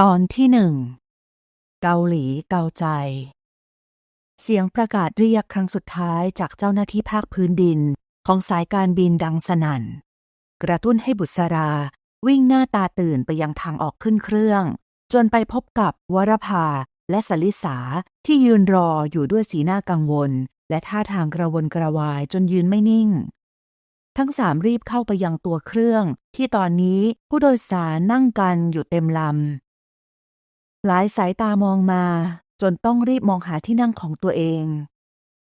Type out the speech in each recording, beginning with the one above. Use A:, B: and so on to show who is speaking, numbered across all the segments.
A: ตอนที่หนึ่งเกาหลีเกาใจ เสียงประกาศเรียกครั้งสุดท้ายจากเจ้าหน้าที่ภาคพื้นดินของสายการบินดังสนั่น กระตุ้นให้บุษรา วิ่งหน้าตาตื่นไปยังทางออกขึ้นเครื่อง จนไปพบกับวรภาและสลิสาที่ยืนรออยู่ด้วยสีหน้ากังวล และท่าทางกระวนกระวายจนยืนไม่นิ่ง ทั้งสามรีบเข้าไปยังตัวเครื่อง ที่ตอนนี้ผู้โดยสารนั่งกันอยู่เต็มลำ หลายสายตามองมา จนต้องรีบมองหาที่นั่งของตัวเอง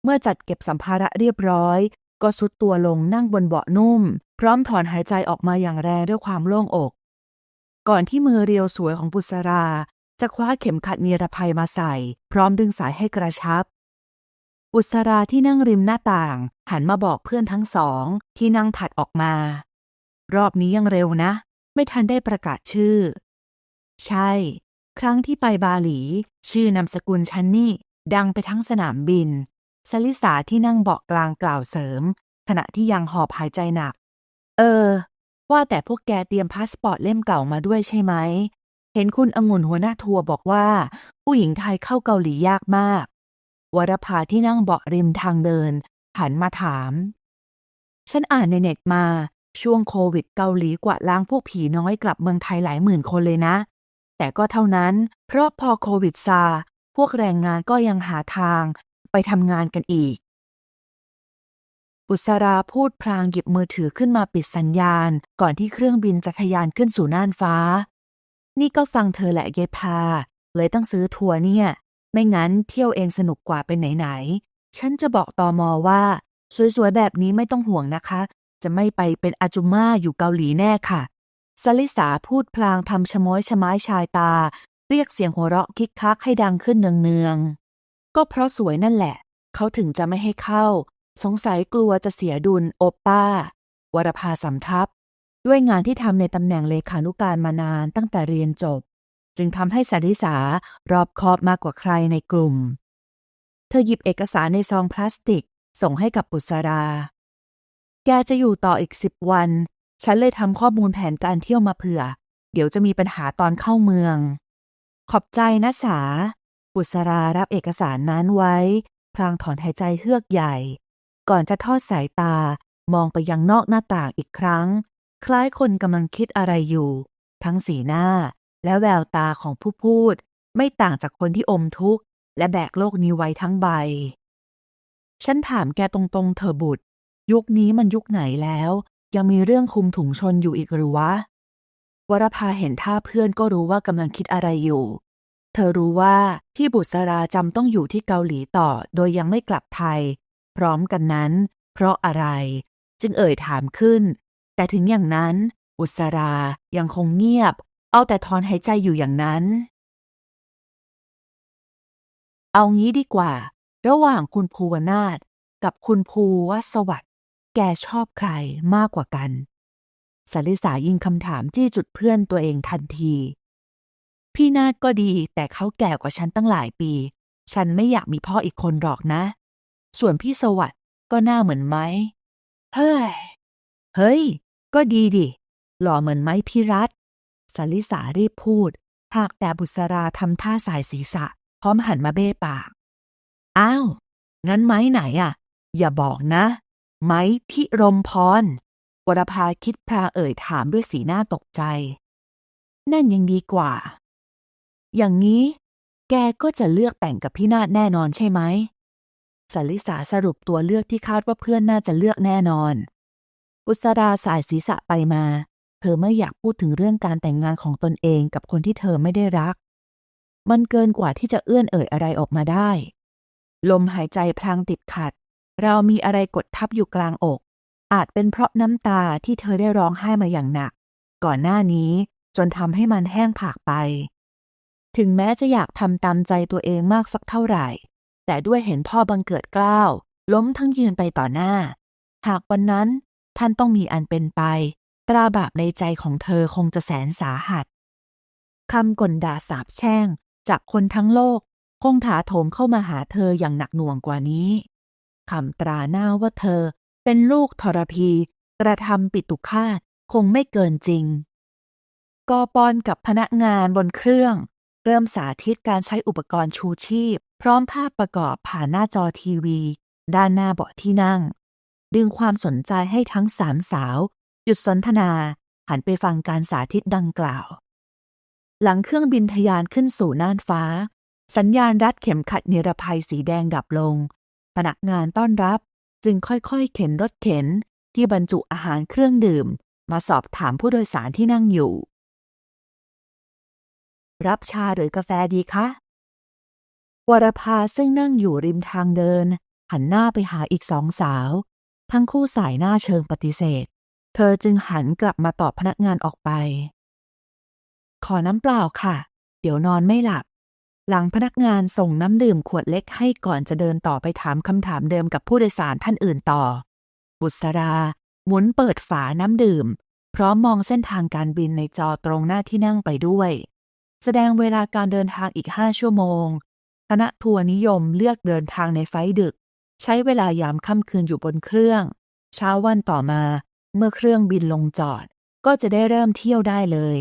A: เมื่อจัดเก็บสัมภาระเรียบร้อย ก็สุดตัวลงนั่งบนเบาะนุ่ม พร้อมถอนหายใจออกมาอย่างแรงด้วยความโล่งอก ก่อนที่มือเรียวสวยของบุษรา จะคว้าเข็มขัดนิรภัยมาใส่ พร้อมดึงสายให้กระชับ บุษราที่นั่งริมหน้าต่าง หันมาบอกเพื่อนทั้งสอง ที่นั่งถัดออกมา รอบนี้ยังเร็วนะ ไม่ทันได้ประกาศชื่อ ใช่ ครั้งที่ไปบาหลี ชื่อนามสกุลฉันนี่ ดังไปทั้งสนามบิน สลิสาที่นั่งเบาะกลางกล่าวเสริม ขณะที่ยังหอบหายใจหนัก เออ ว่าแต่พวกแกเตรียมพาสปอร์ตเล่มเก่ามาด้วยใช่ไหม เห็นคุณองุ่นหัวหน้าทัวร์บอกว่า ผู้หญิงไทยเข้าเกาหลียากมาก วรภาที่นั่งเบาะริมทางเดิน หันมาถาม ฉันอ่านในเน็ตมา ช่วงโควิดเกาหลีกวาดล้างพวกผีน้อยกลับเมืองไทยหลายหมื่นคนเลยนะ แต่ก็เท่านั้น เพราะพอโควิดซา พวกแรงงานก็ยังหาทางไปทำงานกันอีก บุษราพูดพลางหยิบมือถือขึ้นมาปิดสัญญาณ ก่อนที่เครื่องบินจะทะยานขึ้นสู่น่านฟ้า นี่ก็ฟังเธอแหละเยพา เลยต้องซื้อทัวร์เนี่ย ไม่งั้นเที่ยวเองสนุกกว่าไปไหนๆ ฉันจะบอกตอมอว่า สวยๆ แบบนี้ไม่ต้องห่วงนะคะ จะไม่ไปเป็นอาจุม่าอยู่เกาหลีแน่ค่ะ สลิสาพูดพลางทำชะม้อยชะไม้ชายตา เรียกเสียงหัวเราะคิกคักให้ดังขึ้นเนืองๆ ก็เพราะสวยนั่นแหละ เขาถึงจะไม่ให้เข้า สงสัยกลัวจะเสียดุลโอปป้าวรภาสำทับ ด้วยงานที่ทำในตำแหน่งเลขานุการมานานตั้งแต่เรียนจบ จึงทำให้สาริสารอบคอบมากกว่าใครในกลุ่ม เธอหยิบเอกสารในซองพลาสติก ส่งให้กับปุษรา แกจะอยู่ต่ออีกสิบวัน ฉันเลยทำข้อมูลแผนการเที่ยวมาเผื่อ เดี๋ยวจะมีปัญหาตอนเข้าเมือง ขอบใจนะสาปุษรารับเอกสารนั้นไว้ พลางถอนหายใจเฮือกใหญ่ ก่อนจะทอดสายตามองไปยังนอกหน้าต่างอีกครั้ง คล้ายคนกำลังคิดอะไรอยู่ ทั้งสีหน้า และแววตาของผู้พูด ไม่ต่างจากคนที่อมทุกข์ และแบกโลกนี้ไว้ทั้งใบ ฉันถามแกตรงๆเธอบุตร ยุคนี้มันยุคไหนแล้ว ยังมีเรื่องคุมถุงชนอยู่อีกหรือวะ วรภาเห็นท่าเพื่อนก็รู้ว่ากำลังคิดอะไรอยู่ เธอรู้ว่าที่บุษราจำต้องอยู่ที่เกาหลีต่อโดยยังไม่กลับไทย พร้อมกันนั้น เพราะอะไร จึงเอ่ยถามขึ้น แต่ถึงอย่างนั้นบุษรายังคงเงียบ เอาแต่ถอนหายใจอยู่อย่างนั้น เอางี้ดีกว่า ระหว่างคุณภูวนาถกับคุณภูวสวัสด แกชอบใครมากกว่ากันสาริสายิงคำถามจี้จุดเพื่อนตัวเองทันที พี่นาฏก็ดีแต่เขาแก่กว่าฉันตั้งหลายปี ฉันไม่อยากมีพ่ออีกคนหรอกนะ ส่วนพี่สวัสด์ก็หน้าเหมือนไหมเฮ้ย เฮ้ย ก็ดีดิ หล่อเหมือนไหมพี่รัฐสาริสารีบพูด หากแต่บุษราทำท่าสายศีรษะ พร้อมหันมาเบ้ปาก อ้าว งั้นไม้ไหนอะ อย่าบอกนะ ไหม้พิรมพรวรภาคิดพลางเอ่ยถามด้วยสีหน้าตกใจ นั่นยังดีกว่า อย่างนี้ แกก็จะเลือกแต่งกับพี่นาฏแน่นอนใช่ไหมสลิสาสรุปตัวเลือกที่คาดว่าเพื่อนน่าจะเลือกแน่นอน อุสราสายศีรษะไปมา เธอไม่อยากพูดถึงเรื่องการแต่งงานของตนเองกับคนที่เธอไม่ได้รัก มันเกินกว่าที่จะเอื้อนเอ่ยอะไรออกมาได้ ลมหายใจพลางติดขัด เรามีอะไรกดทับอยู่กลางอก อาจเป็นเพราะน้ำตาที่เธอได้ร้องไห้มาอย่างหนัก ก่อนหน้านี้จนทำให้มันแห้งผากไป ถึงแม้จะอยากทำตามใจตัวเองมากสักเท่าไหร่ แต่ด้วยเห็นพ่อบังเกิดกล้าว ล้มทั้งยืนไปต่อหน้า หากวันนั้นท่านต้องมีอันเป็นไป ตราบาปในใจของเธอคงจะแสนสาหัสคำก่นด่าสาบแช่ง จากคนทั้งโลกคงถาโถมเข้ามาหาเธออย่างหนักหน่วงกว่านี้ คำตราหน้าว่าเธอ เป็นลูกทรพี กระทำปิตุคาตคงไม่เกินจริง กอปอนกับพนักงานบนเครื่อง เริ่มสาธิตการใช้อุปกรณ์ชูชีพ พร้อมภาพประกอบผ่านหน้าจอทีวี ด้านหน้าเบาะที่นั่ง ดึงความสนใจให้ทั้งสามสาว หยุดสนทนาหันไปฟังการสาธิตดังกล่าว หลังเครื่องบินทะยานขึ้นสู่น่านฟ้า สัญญาณรัดเข็มขัดนิรภัยสีแดงดับลง พนักงานต้อนรับ จึงค่อยๆ เข็นรถเข็นที่บรรจุอาหารเครื่องดื่ม มาสอบถามผู้โดยสารที่นั่งอยู่ รับชาหรือกาแฟดีคะวรภาซึ่งนั่งอยู่ริมทางเดิน หันหน้าไปหาอีกสองสาว ทั้งคู่สายหน้าเชิงปฏิเสธ เธอจึงหันกลับมาตอบพนักงานออกไป ขอน้ำเปล่าค่ะ เดี๋ยวนอนไม่หลับ หลังพนักงานส่งน้ำดื่มขวดเล็กให้ก่อนจะเดินต่อไปถามคำถามเดิมกับผู้โดยสารท่านอื่นต่อ บุษรา หมุนเปิดฝาน้ำดื่ม พร้อมมองเส้นทางการบินในจอตรงหน้าที่นั่งไปด้วย แสดงเวลาการเดินทางอีกห้าชั่วโมง คณะทัวร์นิยมเลือกเดินทางในไฟดึก ใช้เวลายามค่ำคืนอยู่บนเครื่อง เช้าวันต่อมา เมื่อเครื่องบินลงจอด ก็จะได้เริ่มเที่ยวได้เลย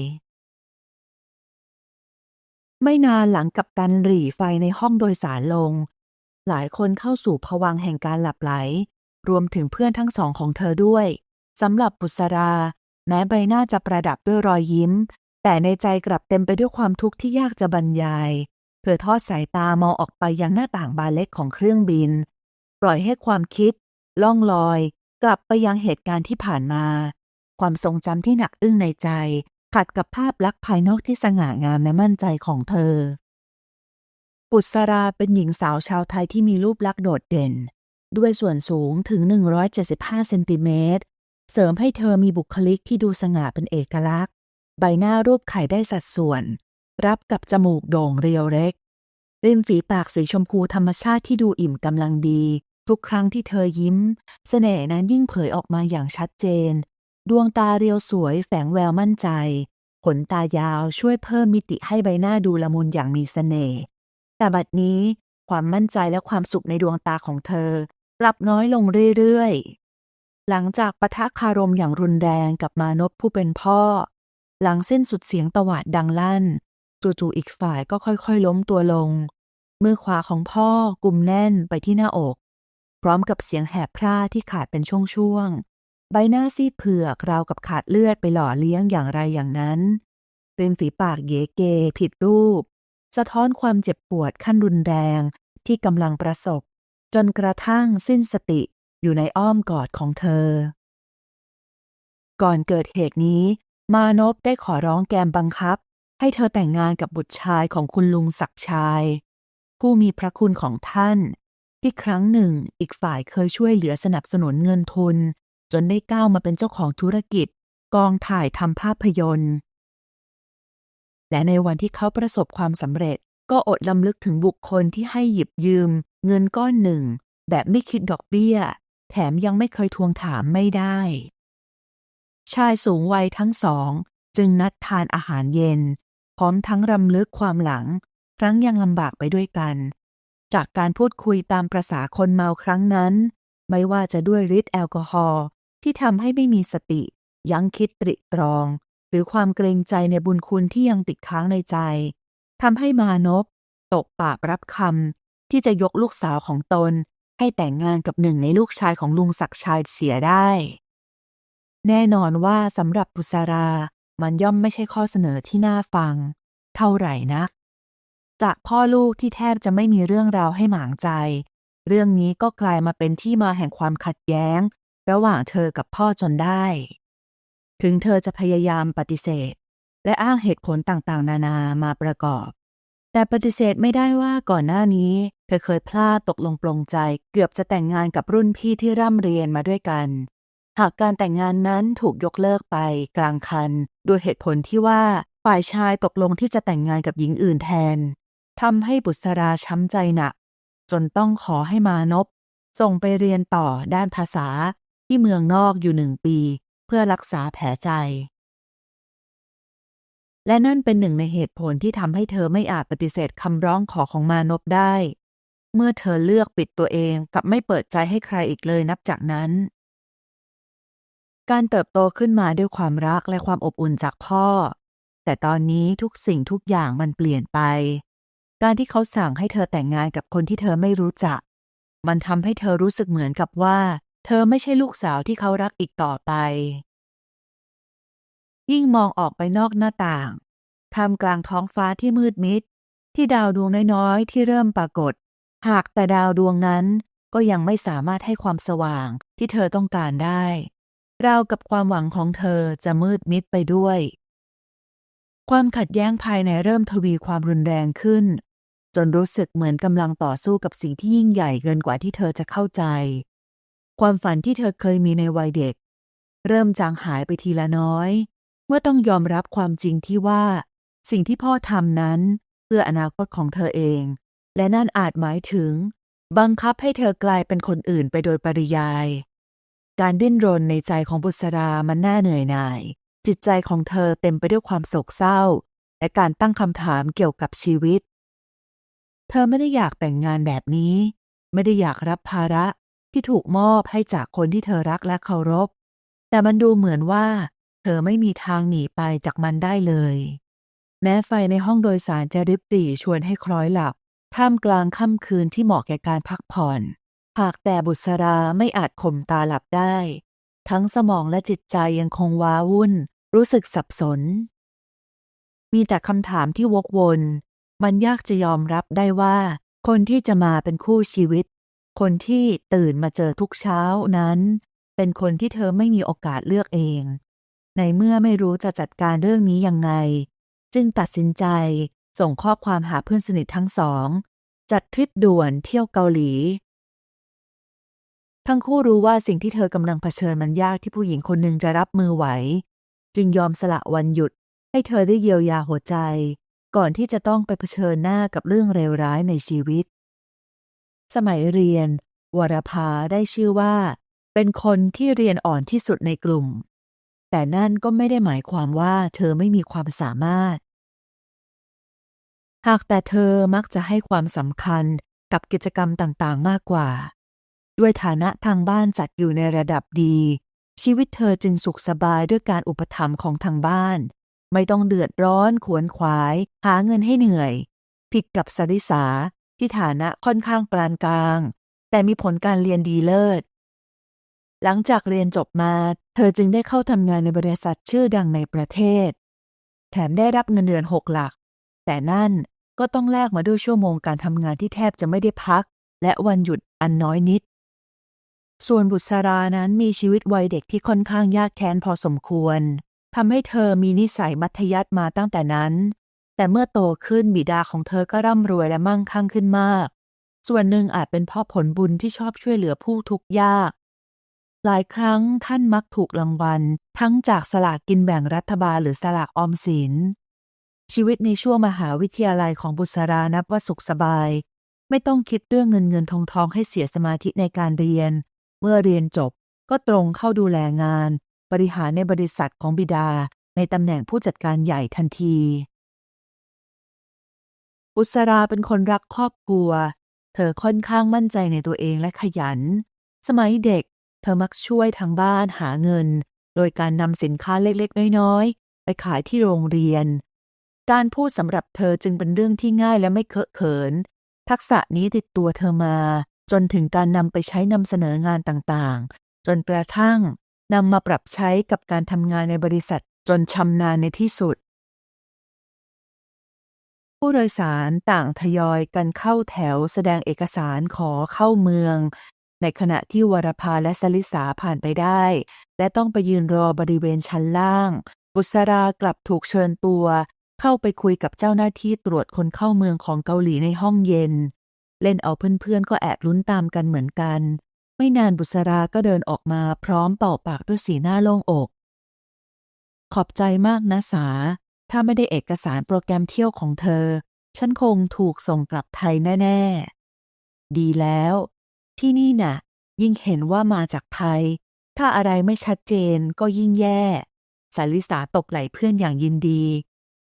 A: ไม่นานหลังกับตันหรี่ไฟในห้องโดยสารลง หลายคนเข้าสู่ภวังแห่งการหลับไหล รวมถึงเพื่อนทั้งสองของเธอด้วยสำหรับบุษรา แม้ใบหน้าจะประดับด้วยรอยยิ้ม แต่ในใจกลับเต็มไปด้วยความทุกข์ที่ยากจะบรรยาย เธอทอดสายตามองออกไปยังหน้าต่างบานเล็กของเครื่องบิน ปล่อยให้ความคิด ล่องลอย กลับไปยังเหตุการณ์ที่ผ่านมา ความทรงจำที่หนักอึ้งในใจ ขัดกับภาพลักษณ์ภายนอกที่สง่างามและมั่นใจของเธอ ปุษราเป็นหญิงสาวชาวไทยที่มีรูปลักษณ์โดดเด่น ด้วยส่วนสูงถึง 175 เซนติเมตร เสริมให้เธอมีบุคลิกที่ดูสง่าเป็นเอกลักษณ์ ใบหน้ารูปไข่ได้สัดส่วน รับกับจมูกโด่งเรียวเล็ก ริมฝีปากสีชมพูธรรมชาติที่ดูอิ่มกำลังดี ทุกครั้งที่เธอยิ้ม เสน่ห์นั้นยิ่งเผยออกมาอย่างชัดเจน ดวงตาเรียวสวยแฝงแววมั่นใจ ขนตายาวช่วยเพิ่มมิติให้ใบหน้าดูละมุนอย่างมีเสน่ห์ แต่บัดนี้ความมั่นใจและความสุขในดวงตาของเธอกลับน้อยลงเรื่อยๆ หลังจากปะทะคารมอย่างรุนแรงกับมานพผู้เป็นพ่อ หลังสิ้นสุดเสียงตวาดดังลั่น จู่ๆอีกฝ่ายก็ค่อยๆ ล้มตัวลง มือขวาของพ่อกุมแน่นไปที่หน้าอก พร้อมกับเสียงแหบพร่าที่ขาดเป็นช่วงๆ ใบหน้าซีดเผือกราวกับขาดเลือดไปหล่อเลี้ยงอย่างไรอย่างนั้นริมฝีปากเยเกผิดรูป สะท้อนความเจ็บปวดขั้นรุนแรงที่กำลังประสบ จนกระทั่งสิ้นสติอยู่ในอ้อมกอดของเธอ ก่อนเกิดเหตุนี้ มานพได้ขอร้องแกมบังคับ ให้เธอแต่งงานกับบุตรชายของคุณลุงศักชาย ผู้มีพระคุณของท่าน ที่ครั้งหนึ่งอีกฝ่ายเคยช่วยเหลือสนับสนุนเงินทุน จนได้ก้าวมาเป็นเจ้าของธุรกิจ กองถ่ายทำภาพยนตร์ และในวันที่เขาประสบความสำเร็จ ก็อดลำลึกถึงบุคคลที่ให้หยิบยืม เงินก้อนหนึ่ง แบบไม่คิดดอกเบี้ย แถมยังไม่เคยทวงถามไม่ได้ ชายสูงวัยทั้งสอง จึงนัดทานอาหารเย็น พร้อมทั้งรำลึกความหลัง ครั้งยังลำบากไปด้วยกัน จากการพูดคุยตามประษาคนเมาครั้งนั้นไม่ว่าจะด้วยฤทธิ์แอลกอฮอล์ ที่ทำให้ไม่มีสติ ยั้งคิดตริตรอง หรือความเกรงใจในบุญคุณที่ยังติดค้างในใจทำให้มานพตกปากรับคำที่จะยกลูกสาวของตน ให้แต่งงานกับหนึ่งในลูกชายของลุงศักชายเสียได้ แน่นอนว่าสำหรับปุษรา มันย่อมไม่ใช่ข้อเสนอที่น่าฟัง เท่าไหร่นัก จากพ่อลูกที่แทบจะไม่มีเรื่องราวให้หมางใจ เรื่องนี้ก็กลายมาเป็นที่มาแห่งความขัดแย้ง ระหว่างเธอกับพ่อจนได้ ถึงเธอจะพยายามปฏิเสธ และอ้างเหตุผลต่างๆ นานามาประกอบ แต่ปฏิเสธไม่ได้ว่าก่อนหน้านี้ เธอเคยพลาดตกลงปลงใจเกือบจะแต่งงานกับรุ่นพี่ที่ร่ำเรียนมาด้วยกัน หากการแต่งงานนั้นถูกยกเลิกไปกลางคันด้วยเหตุผลที่ว่าฝ่ายชายตกลงที่จะแต่งงานกับหญิงอื่นแทนทำให้บุษราช้ำใจหนักจนต้องขอให้มานพส่งไปเรียนต่อด้านภาษา ที่เมืองนอกอยู่หนึ่งปี เพื่อรักษาแผลใจ และนั่นเป็นหนึ่งในเหตุผลที่ทำให้เธอไม่อาจปฏิเสธคำร้องขอของมานพได้ เมื่อเธอเลือกปิดตัวเองกับไม่เปิดใจให้ใครอีกเลยนับจากนั้น การเติบโตขึ้นมาด้วยความรักและความอบอุ่นจากพ่อ แต่ตอนนี้ทุกสิ่งทุกอย่างมันเปลี่ยนไป การที่เขาสั่งให้เธอแต่งงานกับคนที่เธอไม่รู้จัก มันทำให้เธอรู้สึกเหมือนกับว่า เธอไม่ใช่ลูกสาวที่เขารักอีกต่อไป ยิ่งมองออกไปนอกหน้าต่างท่ามกลางท้องฟ้าที่มืดมิด ที่ดาวดวงน้อยๆ ที่เริ่มปรากฏ หากแต่ดาวดวงนั้นก็ยังไม่สามารถให้ความสว่างที่เธอต้องการได้ราวกับความหวังของเธอจะมืดมิดไปด้วย ความขัดแย้งภายในเริ่มทวีความรุนแรงขึ้น จนรู้สึกเหมือนกำลังต่อสู้กับสิ่งที่ยิ่งใหญ่เกินกว่าที่เธอจะเข้าใจ ความฝันที่เธอเคยมีในวัยเด็ก เริ่มจางหายไปทีละน้อย เมื่อต้องยอมรับความจริงที่ว่า สิ่งที่พ่อทำนั้น เพื่ออนาคตของเธอเอง และนั่นอาจหมายถึง บังคับให้เธอกลายเป็นคนอื่นไปโดยปริยาย การดิ้นรนในใจของบุษรามันน่าเหนื่อยหน่าย จิตใจของเธอเต็มไปด้วยความโศกเศร้า และการตั้งคำถามเกี่ยวกับชีวิต เธอไม่ได้อยากแต่งงานแบบนี้ ไม่ได้อยากรับภาระ ที่ถูกมอบให้จากคนที่เธอรักและเคารพ แต่มันดูเหมือนว่า เธอไม่มีทางหนีไปจากมันได้เลย แม้ไฟในห้องโดยสารจะริบหรี่ชวนให้คล้อยหลับ ท่ามกลางค่ำคืนที่เหมาะแก่การพักผ่อนหากแต่บุษราไม่อาจข่มตาหลับได้ ทั้งสมองและจิตใจยังคงว้าวุ่น รู้สึกสับสน มีแต่คำถามที่วกวน มันยากจะยอมรับได้ว่า คนที่จะมาเป็นคู่ชีวิต คนที่ตื่นมาเจอทุกเช้านั้น เป็นคนที่เธอไม่มีโอกาสเลือกเอง ในเมื่อไม่รู้จะจัดการเรื่องนี้ยังไง จึงตัดสินใจส่งข้อความหาเพื่อนสนิททั้งสอง จัดทริปด่วนเที่ยวเกาหลี ทั้งคู่รู้ว่าสิ่งที่เธอกำลังเผชิญมันยากที่ผู้หญิงคนหนึ่งจะรับมือไหว จึงยอมสละวันหยุด ให้เธอได้เยียวยาหัวใจ ก่อนที่จะต้องไปเผชิญหน้ากับเรื่องเลวร้ายในชีวิต สมัยเรียน วรภาได้ชื่อว่า เป็นคนที่เรียนอ่อนที่สุดในกลุ่ม แต่นั่นก็ไม่ได้หมายความว่าเธอไม่มีความสามารถ หากแต่เธอมักจะให้ความสำคัญกับกิจกรรมต่างๆ มากกว่า ด้วยฐานะทางบ้านจัดอยู่ในระดับดี ชีวิตเธอจึงสุขสบายด้วยการอุปถัมภ์ของทางบ้าน ไม่ต้องเดือดร้อนขวนขวาย หาเงินให้เหนื่อย ผิดกับสริสา ที่ฐานะค่อนข้างปานกลาง แต่มีผลการเรียนดีเลิศ หลังจากเรียนจบมา เธอจึงได้เข้าทำงานในบริษัทชื่อดังในประเทศ แถมได้รับเงินเดือนหกหลัก แต่นั่นก็ต้องแลกมาด้วยชั่วโมงการทำงานที่แทบจะไม่ได้พัก และวันหยุดอันน้อยนิด ส่วนบุษรานั้นมีชีวิตวัยเด็กที่ค่อนข้างยากแค้นพอสมควรทำให้เธอมีนิสัยมัธยัสถมาตั้งแต่นั้น แต่เมื่อโตขึ้นบิดาของเธอก็ร่ำรวยและมั่งคั่งขึ้นมาก ส่วนหนึ่งอาจเป็นเพราะผลบุญที่ชอบช่วยเหลือผู้ทุกข์ยาก หลายครั้งท่านมักถูกรางวัล ทั้งจากสลากกินแบ่งรัฐบาลหรือสลากออมสิน ชีวิตในช่วงมหาวิทยาลัยของบุษรานับว่าสุขสบาย ไม่ต้องคิดเรื่องเงินเงินทองทองให้เสียสมาธิในการเรียน เมื่อเรียนจบก็ตรงเข้าดูแลงาน บริหารในบริษัทของบิดา ในตำแหน่งผู้จัดการใหญ่ทันที บุษราเป็นคนรักครอบครัว เธอค่อนข้างมั่นใจในตัวเองและขยัน สมัยเด็ก เธอมักช่วยทางบ้านหาเงิน โดยการนำสินค้าเล็กๆ น้อยๆ ไปขายที่โรงเรียน การพูดสำหรับเธอจึงเป็นเรื่องที่ง่ายและไม่เคอะเขิน ทักษะนี้ติดตัวเธอมา จนถึงการนำไปใช้นำเสนองานต่างๆ จนกระทั่งนำมาปรับใช้กับการทำงานในบริษัทจนชำนาญในที่สุด ผู้โดยสารต่างทยอยกันเข้าแถวแสดงเอกสารขอเข้าเมือง ในขณะที่วรภาและสลิสาผ่านไปได้ และต้องไปยืนรอบริเวณชั้นล่าง บุษรากลับถูกเชิญตัว เข้าไปคุยกับเจ้าหน้าที่ตรวจคนเข้าเมืองของเกาหลีในห้องเย็น เล่นเอาเพื่อนๆก็แอบลุ้นตามกันเหมือนกัน ไม่นานบุษราก็เดินออกมาพร้อมเป่าปากด้วยสีหน้าโล่งอก ขอบใจมากนะสา ถ้าไม่ได้เอกสารโปรแกรมเที่ยวของเธอ ฉันคงถูกส่งกลับไทยแน่ ๆ ดีแล้ว ที่นี่น่ะ ยิ่งเห็นว่ามาจากไทย ถ้าอะไรไม่ชัดเจนก็ยิ่งแย่สาลิสาตบไหลเพื่อนอย่างยินดี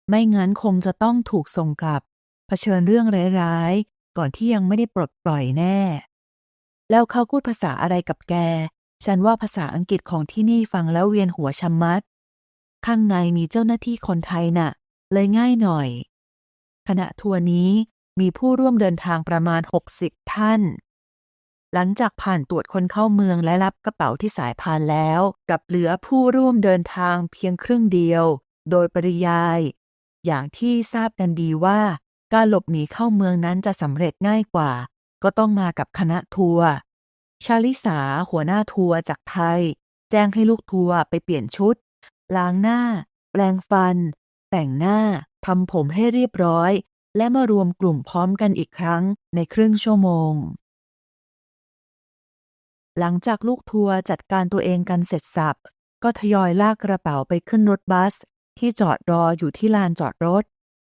A: ไม่งั้นคงจะต้องถูกส่งกลับ เผชิญเรื่องร้ายๆ ก่อนที่ยังไม่ได้ปลดปล่อยแน่ แล้วเขาพูดภาษาอะไรกับแก ฉันว่าภาษาอังกฤษของที่นี่ฟังแล้วเวียนหัวชะมัด ข้างในมีเจ้าหน้าที่คนไทยน่ะ เลยง่ายหน่อยคณะทัวร์นี้มีผู้ร่วมเดินทางประมาณ 60 ท่าน หลังจากผ่านตรวจคนเข้าเมืองและรับกระเป๋าที่สายพานแล้ว กับเหลือผู้ร่วมเดินทางเพียงครึ่งเดียว โดยปริยาย อย่างที่ทราบกันดีว่า การหลบหนีเข้าเมืองนั้นจะสำเร็จง่ายกว่า ก็ต้องมากับคณะทัวร์ ชาลิสาหัวหน้าทัวร์จากไทย แจ้งให้ลูกทัวร์ไปเปลี่ยนชุด ล้างหน้า แปรงฟัน แต่งหน้าทำผมให้เรียบร้อย และมารวมกลุ่มพร้อมกันอีกครั้งในครึ่งชั่วโมง หลังจากลูกทัวร์จัดการตัวเองกันเสร็จสับ ก็ทยอยลากกระเป๋าไปขึ้นรถบัส ที่จอดรออยู่ที่ลานจอดรถ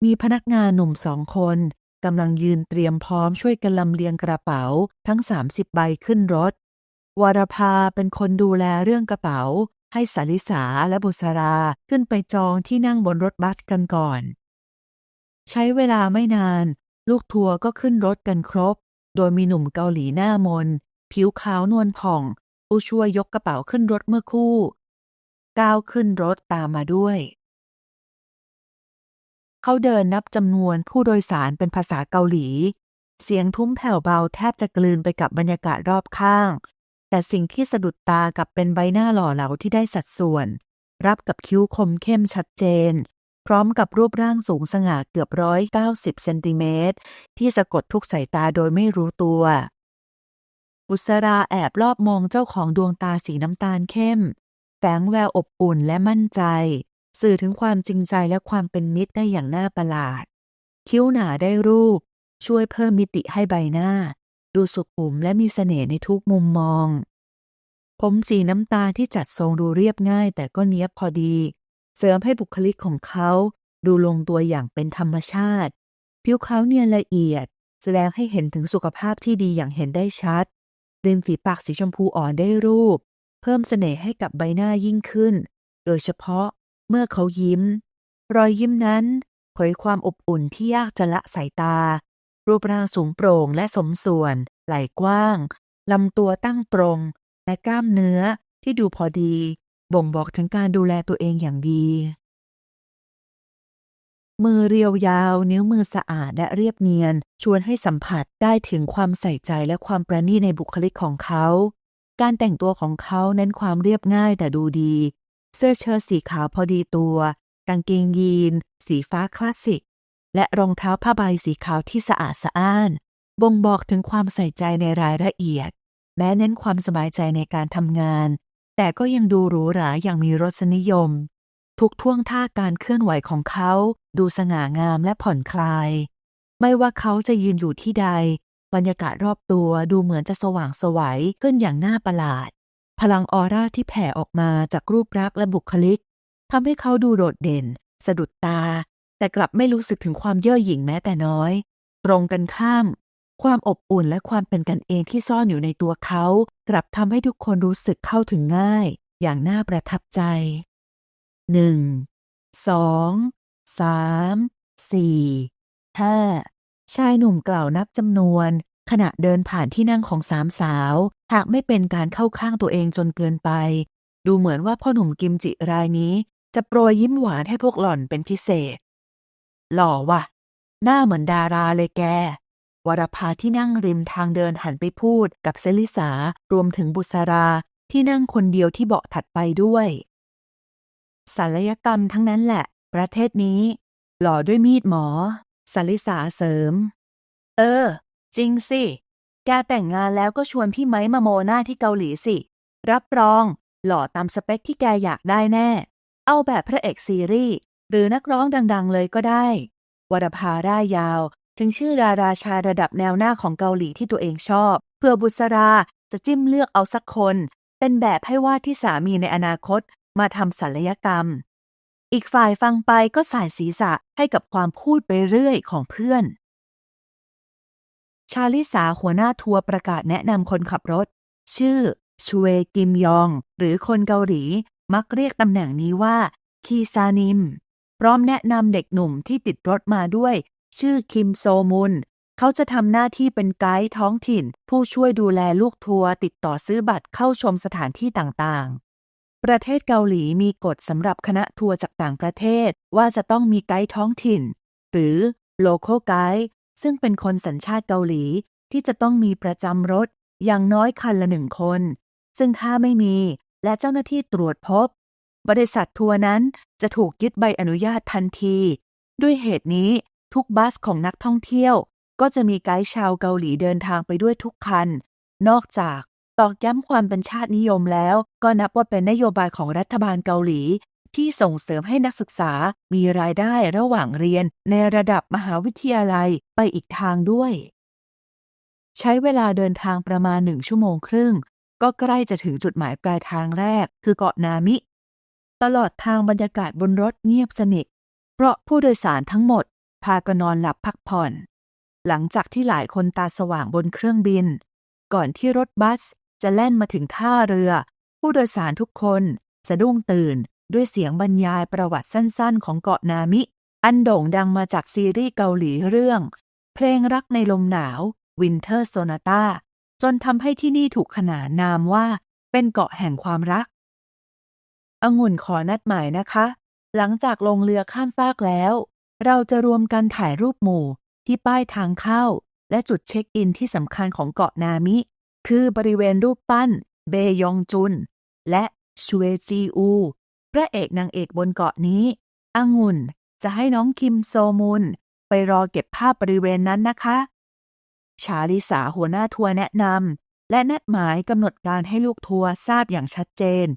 A: มีพนักงานหนุ่มสองคนกำลังยืนเตรียมพร้อมช่วยกันลำเลียงกระเป๋าทั้ง 30 ใบขึ้นรถ วรภาเป็นคนดูแลเรื่องกระเป๋า ให้สาลิสาและบุษราขึ้นไปจองที่นั่งบนรถบัสกันก่อน ใช้เวลาไม่นาน ลูกทัวร์ก็ขึ้นรถกันครบ โดยมีหนุ่มเกาหลีหน้ามน ผิวขาวนวลผ่องผู้ช่วยยกกระเป๋าขึ้นรถเมื่อคู่ ก้าวขึ้นรถตามมาด้วย เขาเดินนับจำนวนผู้โดยสารเป็นภาษาเกาหลี เสียงทุ้มแผ่วเบาแทบจะกลืนไปกับบรรยากาศรอบข้าง แต่สิ่งที่สะดุดตากับเป็นใบหน้าหล่อเหลาที่ได้สัดส่วน รับกับคิ้วคมเข้มชัดเจน พร้อมกับรูปร่างสูงสง่าเกือบร้อยเก้าสิบเซนติเมตรที่สะกดทุกสายตาโดยไม่รู้ตัว บุษราแอบรอบมองเจ้าของดวงตาสีน้ำตาลเข้มแฝงแววอบอุ่นและมั่นใจ สื่อถึงความจริงใจและความเป็นมิตรได้อย่างน่าประหลาด คิ้วหนาได้รูป ช่วยเพิ่มมิติให้ใบหน้า ดูสุขุมและมีเสน่ห์ในทุกมุมมอง ผมสีน้ำตาที่จัดทรงดูเรียบง่าย แต่ก็เนี้ยบพอดี เสริมให้บุคลิกของเขา ดูลงตัวอย่างเป็นธรรมชาติ ผิวเขาเนียนละเอียด แสดงให้เห็นถึงสุขภาพที่ดีอย่างเห็นได้ชัดริมฝีปากสีชมพูอ่อนได้รูป เพิ่มเสน่ห์ให้กับใบหน้ายิ่งขึ้น โดยเฉพาะเมื่อเขายิ้ม รอยยิ้มนั้นเผยความอบอุ่นที่ยากจะละสายตา รูปร่างสูงโปร่งและสมส่วน ไหล่กว้าง ลำตัวตั้งตรง และกล้ามเนื้อที่ดูพอดี บ่งบอกถึงการดูแลตัวเองอย่างดี มือเรียวยาว นิ้วมือสะอาดและเรียบเนียน ชวนให้สัมผัสได้ถึงความใส่ใจและความประณีตในบุคลิกของเขา การแต่งตัวของเขาเน้นความเรียบง่ายแต่ดูดี เสื้อเชิ้ตสีขาวพอดีตัว กางเกงยีน สีฟ้าคลาสสิก และรองเท้าผ้าใบสีขาวที่สะอาดสะอ้าน บ่งบอกถึงความใส่ใจในรายละเอียด แม้เน้นความสบายใจในการทำงาน แต่ก็ยังดูหรูหราอย่างมีรสนิยม ทุกท่วงท่าการเคลื่อนไหวของเขา ดูสง่างามและผ่อนคลาย ไม่ว่าเขาจะยืนอยู่ที่ใด บรรยากาศรอบตัวดูเหมือนจะสว่างสวัยขึ้นอย่างน่าประหลาด พลังออร่าที่แผ่ออกมาจากรูปลักษณ์และบุคลิกทำให้เขาดูโดดเด่น สะดุดตา แต่กลับไม่รู้สึกถึงความเย่อหยิ่งแม้แต่น้อย ตรงกันข้าม ความอบอุ่นและความเป็นกันเองที่ซ่อนอยู่ในตัวเขา กลับทำให้ทุกคนรู้สึกเข้าถึงง่าย อย่างน่าประทับใจหนึ่งสองสามสี่ห้าชายหนุ่มกล่าวนับจำนวน ขณะเดินผ่านที่นั่งของสามสาว หากไม่เป็นการเข้าข้างตัวเองจนเกินไป ดูเหมือนว่าพ่อหนุ่มกิมจิรายนี้ จะโปรยยิ้มหวานให้พวกหล่อนเป็นพิเศษ หล่อว่ะ หน้าเหมือนดาราเลยแก วรภาที่นั่งริมทางเดินหันไปพูดกับเซลิสารวมถึงบุษราที่นั่งคนเดียวที่เบาะถัดไปด้วยศัลยกรรมทั้งนั้นแหละ ประเทศนี้ หล่อด้วยมีดหมอสลิสาเสริม เออ จริงสิ แกแต่งงานแล้วก็ชวนพี่ไม้มาโมหน้าที่เกาหลีสิ รับรอง หล่อตามสเปคที่แกอยากได้แน่ เอาแบบพระเอกซีรีส์ หรือนักร้องดังๆ เลยก็ได้ วรภาร่ายยาว ถึงชื่อดาราชายระดับแนวหน้าของเกาหลีที่ตัวเองชอบ เพื่อบุษราจะจิ้มเลือกเอาสักคน เป็นแบบให้ว่าที่สามีในอนาคตมาทำศัลยกรรม อีกฝ่ายฟังไปก็สายศีรษะให้กับความพูดไปเรื่อยของเพื่อน ชาลิสาหัวหน้าทัวร์ประกาศแนะนำคนขับรถ ชื่อชเวกิมยอง หรือคนเกาหลีมักเรียกตำแหน่งนี้ว่า คีซานิม พร้อมแนะนำเด็กหนุ่มที่ติดรถมาด้วย ชื่อคิมโซมุน เขาจะทำหน้าที่เป็นไกด์ท้องถิ่น ผู้ช่วยดูแลลูกทัวร์ติดต่อซื้อบัตรเข้าชมสถานที่ต่างๆ ประเทศเกาหลีมีกฎสำหรับคณะทัวร์จากต่างประเทศว่าจะต้องมีไกด์ท้องถิ่น หรือ local guide ซึ่งเป็นคนสัญชาติเกาหลี ที่จะต้องมีประจำรถอย่างน้อยคันละหนึ่งคน ซึ่งถ้าไม่มีและเจ้าหน้าที่ตรวจพบ บริษัททัวร์นั้นจะถูกยึดใบอนุญาตทันที ด้วยเหตุนี้ทุกบัสของนักท่องเที่ยว ก็จะมีไกด์ชาวเกาหลีเดินทางไปด้วยทุกคัน นอกจากตอกย้ำความเป็นชาตินิยมแล้ว ก็นับว่าเป็นนโยบายของรัฐบาลเกาหลี ที่ส่งเสริมให้นักศึกษามีรายได้ระหว่างเรียนในระดับมหาวิทยาลัยไปอีกทางด้วย ใช้เวลาเดินทางประมาณหนึ่งชั่วโมงครึ่ง ก็ใกล้จะถึงจุดหมายปลายทางแรก คือเกาะนามิ ตลอดทางบรรยากาศบนรถเงียบสนิท เพราะผู้โดยสารทั้งหมด พากันนอนหลับพักผ่อน หลังจากที่หลายคนตาสว่างบนเครื่องบิน ก่อนที่รถบัสจะแล่นมาถึงท่าเรือ ผู้โดยสารทุกคนสะดุ้งตื่นด้วยเสียงบรรยายประวัติสั้นๆ ของเกาะนามิ อันโด่งดังมาจากซีรีส์เกาหลีเรื่อง เพลงรักในลมหนาว Winter Sonata จนทำให้ที่นี่ถูกขนานนามว่า เป็นเกาะแห่งความรัก องุ่นขอนัดหมายนะคะ หลังจากลงเรือข้ามฟากแล้ว เราจะรวมกันถ่ายรูปหมู่ ที่ป้ายทางเข้า และจุดเช็คอินที่สำคัญของเกาะนามิ คือบริเวณรูปปั้น เบยองจุน และชเวจีอู พระเอกนางเอกบนเกาะนี้องุ่นจะให้น้องคิมโซมุน ไปรอเก็บภาพบริเวณนั้นนะคะ ชาลิสาหัวหน้าทัวร์แนะนำและนัดหมายกำหนดการให้ลูกทัวร์ทราบอย่างชัดเจน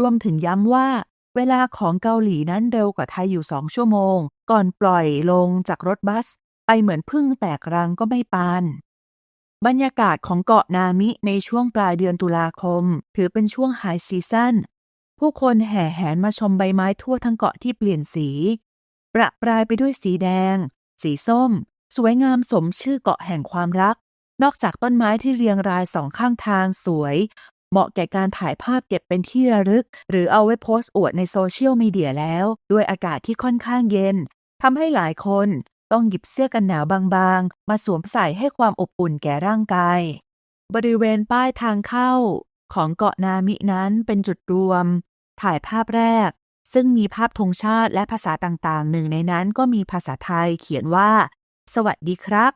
A: รวมถึงย้ำว่า เวลาของเกาหลีนั้นเร็วกว่าไทยอยู่สองชั่วโมง ก่อนปล่อยลงจากรถบัส ไปเหมือนพึ่งแตกรังก็ไม่ปานบรรยากาศของเกาะนามิในช่วงปลายเดือนตุลาคม ถือเป็นช่วงไฮซีซั่นผู้คนแห่แหนมาชมใบไม้ทั่วทั้งเกาะที่เปลี่ยนสี ประปรายไปด้วยสีแดง สีส้ม สวยงามสมชื่อเกาะแห่งความรัก นอกจากต้นไม้ที่เรียงรายสองข้างทางสวย เหมาะแก่การถ่ายภาพเก็บเป็นที่ระลึก หรือเอาไว้โพสต์อวดในโซเชียลมีเดียแล้ว ด้วยอากาศที่ค่อนข้างเย็นทำให้หลายคนต้องหยิบเสื้อกันหนาวบางๆ มาสวมใส่ให้ความอบอุ่นแก่ร่างกาย บริเวณป้ายทางเข้า ของเกาะนามินั้นเป็นจุดรวม ถ่ายภาพแรก ซึ่งมีภาพธงชาติและภาษาต่างๆ หนึ่งในนั้นก็มีภาษาไทยเขียนว่า สวัสดีครับ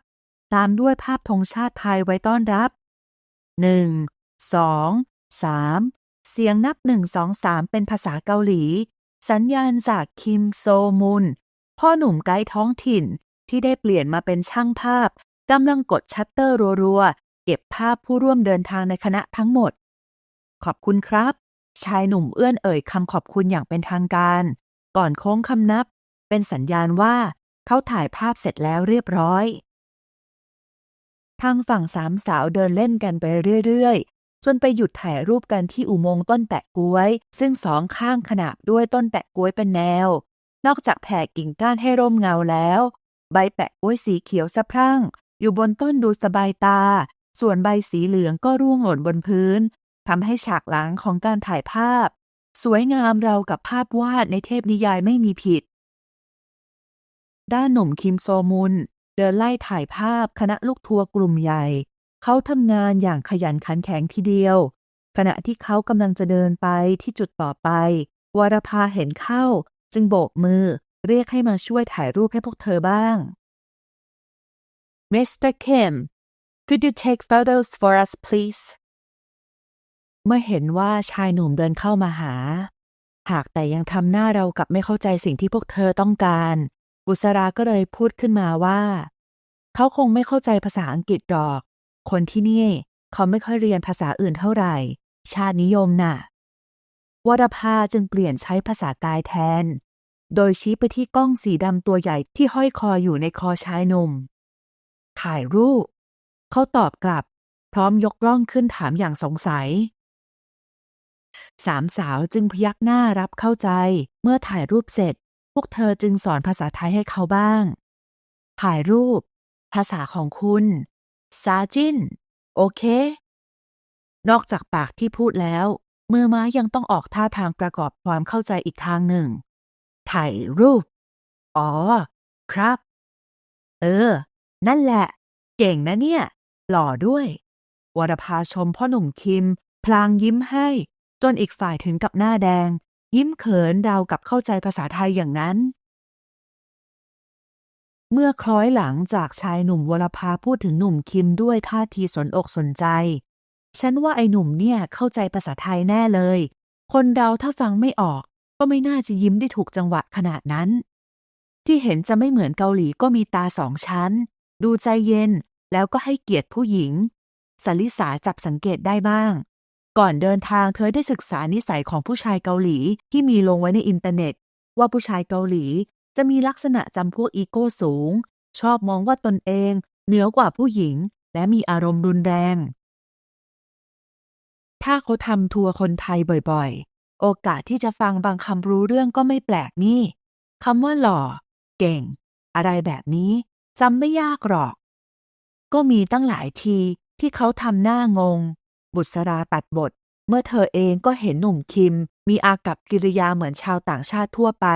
A: ตามด้วยภาพธงชาติไทยไว้ต้อนรับ 1 2 3เสียงนับ1 2 3เป็นภาษาเกาหลี สัญญาณจากคิมโซมุน พ่อหนุ่มไกด์ท้องถิ่นที่ได้เปลี่ยนมาเป็นช่างภาพกำลังกดชัตเตอร์รัวๆ เก็บภาพผู้ร่วมเดินทางในคณะทั้งหมด ขอบคุณครับ ชายหนุ่มเอื้อนเอ่ยคำขอบคุณอย่างเป็นทางการ ก่อนโค้งคำนับ เป็นสัญญาณว่าเขาถ่ายภาพเสร็จแล้วเรียบร้อย ทางฝั่งสามสาวเดินเล่นกันไปเรื่อยๆ จนไปหยุดถ่ายรูปกันที่อุโมงค์ต้นแปะกล้วย ซึ่งสองข้างขนาบด้วยต้นแปะกล้วยเป็นแนว นอกจากแผ่กิ่งก้านให้ร่มเงาแล้ว ใบแปะกล้วยสีเขียวสะพรั่ง อยู่บนต้นดูสบายตา ส่วนใบสีเหลืองก็ร่วงหล่นบนพื้นทำให้ฉากหลังของการถ่ายภาพ สวยงามเรากับภาพวาดในเทพนิยายไม่มีผิด ด้านหนุ่มคิมโซมุน เดินไล่ถ่ายภาพคณะลูกทัวร์กลุ่มใหญ่ เขาทำงานอย่างขยันขันแข็งทีเดียว ขณะที่เขากำลังจะเดินไปที่จุดต่อไป วรภาเห็นเข้า จึงโบกมือเรียกให้มาช่วยถ่ายรูปให้พวกเธอบ้าง Mr. Kim could you take photos for us please เมื่อเห็นว่าชายหนุ่มเดินเข้ามาหา หากแต่ยังทำหน้าเรากับไม่เข้าใจสิ่งที่พวกเธอต้องการ บุษราก็เลยพูดขึ้นมาว่า เขาคงไม่เข้าใจภาษาอังกฤษหรอก คนที่นี่ เขาไม่ค่อยเรียนภาษาอื่นเท่าไหร่ ชาตินิยมน่ะวรภาจึงเปลี่ยนใช้ภาษากายแทน โดยชี้ไปที่กล้องสีดำตัวใหญ่ที่ห้อยคออยู่ในคอชายหนุ่มถ่ายรูป เขาตอบกลับ พร้อมยกร่องขึ้นถามอย่างสงสัย สามสาวจึงพยักหน้ารับเข้าใจ เมื่อถ่ายรูปเสร็จ พวกเธอจึงสอนภาษาไทยให้เขาบ้าง ถ่ายรูป ภาษาของคุณ ซาจิน โอเค นอกจากปากที่พูดแล้ว มือไม้ยังต้องออกท่าทางประกอบความเข้าใจอีกทางหนึ่ง ถ่ายรูป อ๋อ ครับ เออ นั่นแหละ เก่งนะเนี่ย หล่อด้วย วรภาชมพ่อหนุ่มคิม พลางยิ้มให้ จนอีกฝ่ายถึงกับหน้าแดง ยิ้มเขินราวกับเข้าใจภาษาไทยอย่างนั้น เมื่อคล้อยหลังจากชายหนุ่มวรภาพูดถึงหนุ่มคิมด้วยท่าทีสนอกสนใจ ฉันว่าไอ้หนุ่มเนี่ยเข้าใจภาษาไทยแน่เลย คนเราถ้าฟังไม่ออก ก็ไม่น่าจะยิ้มได้ถูกจังหวะขนาดนั้น ที่เห็นจะไม่เหมือนเกาหลีก็มีตาสองชั้น ดูใจเย็นแล้วก็ให้เกียรติผู้หญิงสลิสาจับสังเกตได้บ้าง ก่อนเดินทางเธอได้ศึกษานิสัยของผู้ชายเกาหลีที่มีลงไว้ในอินเทอร์เน็ต ว่าผู้ชายเกาหลี จะมีลักษณะจำพวกอีโก้สูง ชอบมองว่าตนเอง เหนือกว่าผู้หญิง และมีอารมณ์รุนแรง ถ้าเขาทำทัวร์คนไทยบ่อยๆ โอกาสที่จะฟังบางคำรู้เรื่องก็ไม่แปลกนี่คำว่าหล่อ เก่ง อะไรแบบนี้จำไม่ยากหรอก ก็มีตั้งหลายทีที่เขาทำหน้างง บุษราตัดบท เมื่อเธอเองก็เห็นหนุ่มคิม มีอากับกิริยาเหมือนชาวต่างชาติทั่วไป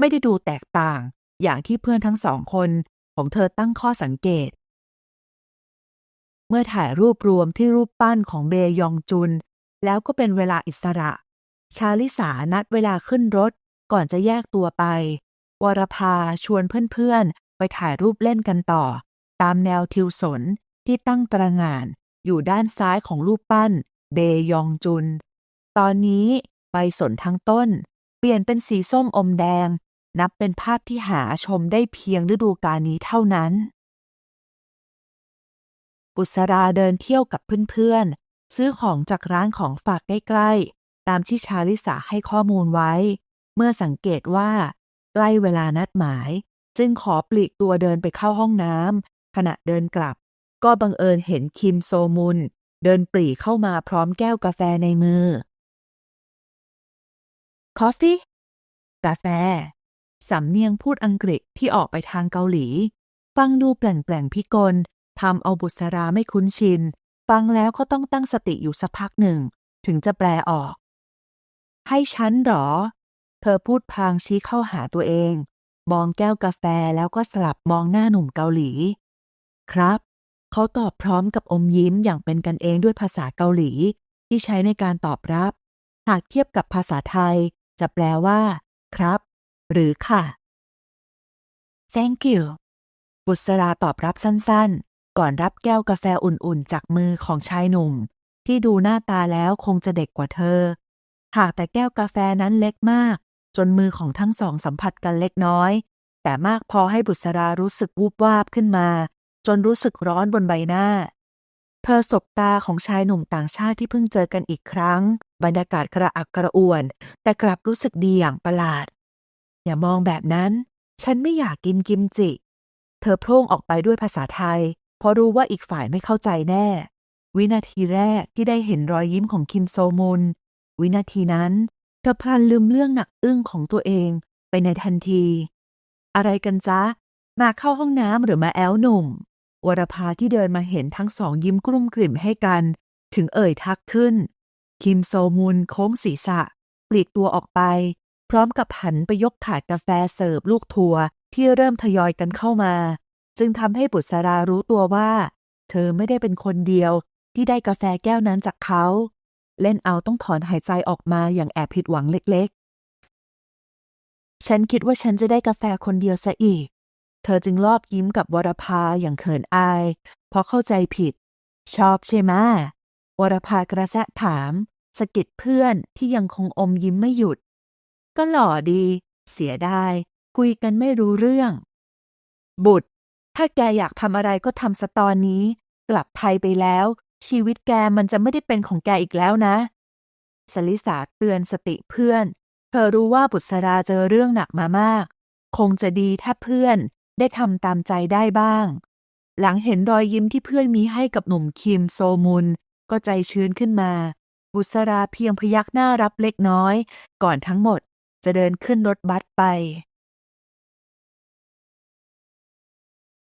A: ไม่ได้ดูแตกต่าง อย่างที่เพื่อนทั้งสองคนของเธอตั้งข้อสังเกต เมื่อถ่ายรูปรวมที่รูปปั้นของเบยองจุน แล้วก็เป็นเวลาอิสระ ชาลิสานัดเวลาขึ้นรถก่อนจะแยกตัวไป วรภาชวนเพื่อนๆ ไปถ่ายรูปเล่นกันต่อ ตามแนวทิวสนที่ตั้งตระงาน อยู่ด้านซ้ายของรูปปั้น เบยองจุน ตอนนี้ใบสนทั้งต้น เปลี่ยนเป็นสีส้มอมแดง นับเป็นภาพที่หาชมได้เพียงฤดูกาลนี้เท่านั้น บุษราเดินเที่ยวกับเพื่อนๆ ซื้อของจากร้านของฝากใกล้ๆ ตามที่ชาลิสาให้ข้อมูลไว้ เมื่อสังเกตว่า ใกล้เวลานัดหมาย จึงขอปลีกตัวเดินไปเข้าห้องน้ำขณะเดินกลับ ก็บังเอิญเห็นคิมโซมุน เดินปรีเข้ามาพร้อมแก้วกาแฟในมือคอฟฟี่กาแฟ สำเนียงพูดอังกฤษที่ออกไปทางเกาหลี ฟังดูแปลงๆพิกลทำเอาบุษราไม่คุ้นชิน ฟังแล้วก็ต้องตั้งสติอยู่สักพักหนึ่ง ถึงจะแปลออก ให้ฉันหรอ เธอพูดพลางชี้เข้าหาตัวเอง มองแก้วกาแฟแล้วก็สลับมองหน้าหนุ่มเกาหลี ครับ เขาตอบพร้อมกับอมยิ้มอย่างเป็นกันเองด้วยภาษาเกาหลี ที่ใช้ในการตอบรับ หากเทียบกับภาษาไทย จะแปลว่า ครับ หรือค่ะ thank you บุษราตอบรับสั้นๆ ก่อนรับแก้วกาแฟอุ่นๆ จากมือของชายหนุ่ม ที่ดูหน้าตาแล้วคงจะเด็กกว่าเธอ หากแต่แก้วกาแฟนั้นเล็กมาก จนมือของทั้งสองสัมผัสกันเล็กน้อย แต่มากพอให้บุษรารู้สึกวูบวาบขึ้นมา จนรู้สึกร้อนบนใบหน้า เธอสบตาของชายหนุ่มต่างชาติที่เพิ่งเจอกันอีกครั้ง บรรยากาศกระอักกระอ่วน แต่กลับรู้สึกดีอย่างประหลาด อย่ามองแบบนั้น ฉันไม่อยากกินกิมจิ เธอโพล่งออกไปด้วยภาษาไทย เพราะรู้ว่าอีกฝ่ายไม่เข้าใจแน่ วินาทีแรกที่ได้เห็นรอยยิ้มของคิมโซมุน วินาทีนั้นเธอพลันลืมเรื่องหนักอึ้งของตัวเองไปในทันที อะไรกันจ๊ะ มาเข้าห้องน้ำหรือมาแอลหนุ่ม วรภาที่เดินมาเห็นทั้งสองยิ้มกลุ้มกลิ่มให้กัน ถึงเอ่ยทักขึ้น คิมโซมุนโค้งศีรษะ ปลีกตัวออกไป พร้อมกับหันไปยกถาดกาแฟเสิร์ฟลูกทัวร์ที่เริ่มทยอยกันเข้ามา จึงทำให้บุษรารู้ตัวว่า เธอไม่ได้เป็นคนเดียวที่ได้กาแฟแก้วนั้นจากเขา เล่นเอาต้องถอนหายใจออกมาอย่างแอบผิดหวังเล็กๆ ฉันคิดว่าฉันจะได้กาแฟคนเดียวซะอีก เธอจึงรอบยิ้มกับวรภาอย่างเขินอาย เพราะเข้าใจผิด ชอบใช่ไหมวรภากระแซะถามสะกิดเพื่อนที่ยังคงอมยิ้มไม่หยุด ก็หล่อดี เสียดาย คุยกันไม่รู้เรื่อง บุตร ถ้าแกอยากทำอะไรก็ทำซะตอนนี้ กลับไทยไปแล้ว ชีวิตแกมันจะไม่ได้เป็นของแกอีกแล้วนะสลิสาเตือนสติเพื่อน เธอรู้ว่าบุษราเจอเรื่องหนักมามาก คงจะดีถ้าเพื่อนได้ทำตามใจได้บ้าง หลังเห็นรอยยิ้มที่เพื่อนมีให้กับหนุ่มคิมโซมุน ก็ใจชื้นขึ้นมา บุษราเพียงพยักหน้ารับเล็กน้อย ก่อนทั้งหมด จะเดินขึ้นรถบัสไป